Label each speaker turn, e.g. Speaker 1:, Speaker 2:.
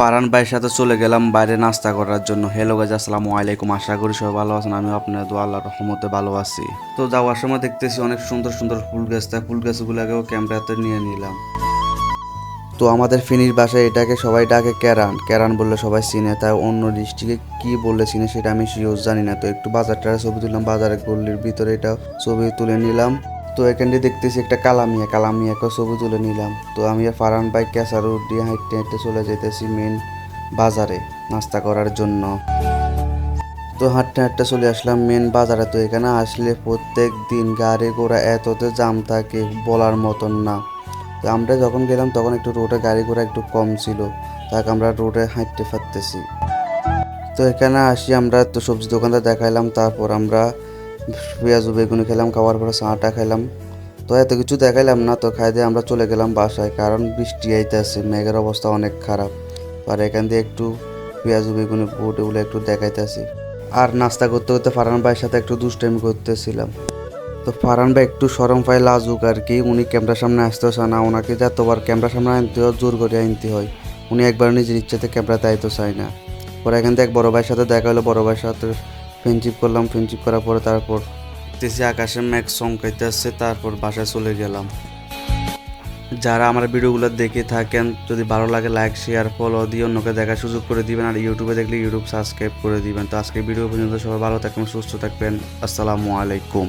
Speaker 1: Parana ভাইয়ের সাথে চলে গেলাম বাইরে নাস্তা করার জন্য। হ্যালো গাছ আসসালামু আলাইকুম। আশা করি সবাই ভালো আছেন। আমি আপনার দোয়া, আল্লাহর রহমতে ভালো আছি। তো যাওয়ার সময় দেখতেছি অনেক সুন্দর সুন্দর ফুল গাছ। তাই ফুল গাছগুলোকেও ক্যামেরাতে নিয়ে নিলাম। তো আমাদের ফিনির বাসায় এটাকে সবাই ডাকে ক্যারান ক্যারান বললে সবাই চিনে। তাই অন্য ডিস্ট্রিক্টে কি বললে চিনে সেটা আমি শিওর জানি না। তো একটু বাজারটার ছবি তুললাম। বাজারের গল্লির ভিতরে এটা ছবি তুলে নিলাম। তো এখানে দেখতেছি একটা কালামিয়া কালামিয়াকেও ছবি তুলে নিলাম। তো আমি ফারান বাইক ক্যাসার রোড দিয়ে হাঁটতে হাঁটতে চলে যেতেছি মেন বাজারে নাস্তা করার জন্য। তো হাঁটতে হাঁটতে চলে আসলাম মেন বাজারে। তো এখানে আসলে প্রত্যেক দিন গাড়ি ঘোড়া এততে জাম থাকে বলার মতন না। তো আমরা যখন গেলাম তখন একটু রোডে গাড়ি ঘোড়া একটু কম ছিল। তাকে আমরা রোডে হাঁটতে ফাটতেছি। তো এখানে আসি আমরা তো সবজি দোকানটা দেখাইলাম, তারপর আমরা পেঁয়াজ বেগুনি খেলাম, খাওয়ার পরে চাটা খেলাম। তো এত কিছু দেখাইলাম না, তো খাই দিয়ে আমরা চলে গেলাম বাসায়, কারণ বৃষ্টি আইতেছে, মেঘের অবস্থা অনেক খারাপ। আর এখান দিয়ে একটু পেঁয়াজ বেগুনি উঠে উঠে একটু দেখাইতেছি। আর নাস্তা করতে করতে ফারহান ভাইয়ের সাথে একটু দুষ্টামি করতেছিলাম। তো ফারহান ভাই একটু সরম পায় লাজুক আর কি, উনি ক্যামেরার সামনে আসতে চায় না, ওনাকে যতবার ক্যামেরার সামনে আনতে হয়, জোর করে আনতে হয়। উনি একবার নিজের ইচ্ছাতে ক্যামেরাতে আইতে চায় না। পরে এখান থেকে এক বড় ভাইয়ের সাথে দেখা হলো, বড় ভাইয়ের সাথে ফ্রেন্ডশিপ করলাম ফ্রেন্ডশিপ করার পরে তারপর দেখতেছি আকাশে মেঘ চমকাইতে আসছে, তারপর বাসায় চলে গেলাম। যারা আমার ভিডিওগুলো দেখে থাকেন, যদি ভালো লাগে লাইক শেয়ার ফলো দিয়ে অন্যকে দেখার সুযোগ করে দিবেন, আর ইউটিউবে দেখলে ইউটিউব সাবস্ক্রাইব করে দিবেন। তো আজকে ভিডিও পর্যন্ত সবাই ভালো থাকবেন, সুস্থ থাকবেন। আসসালামু আলাইকুম।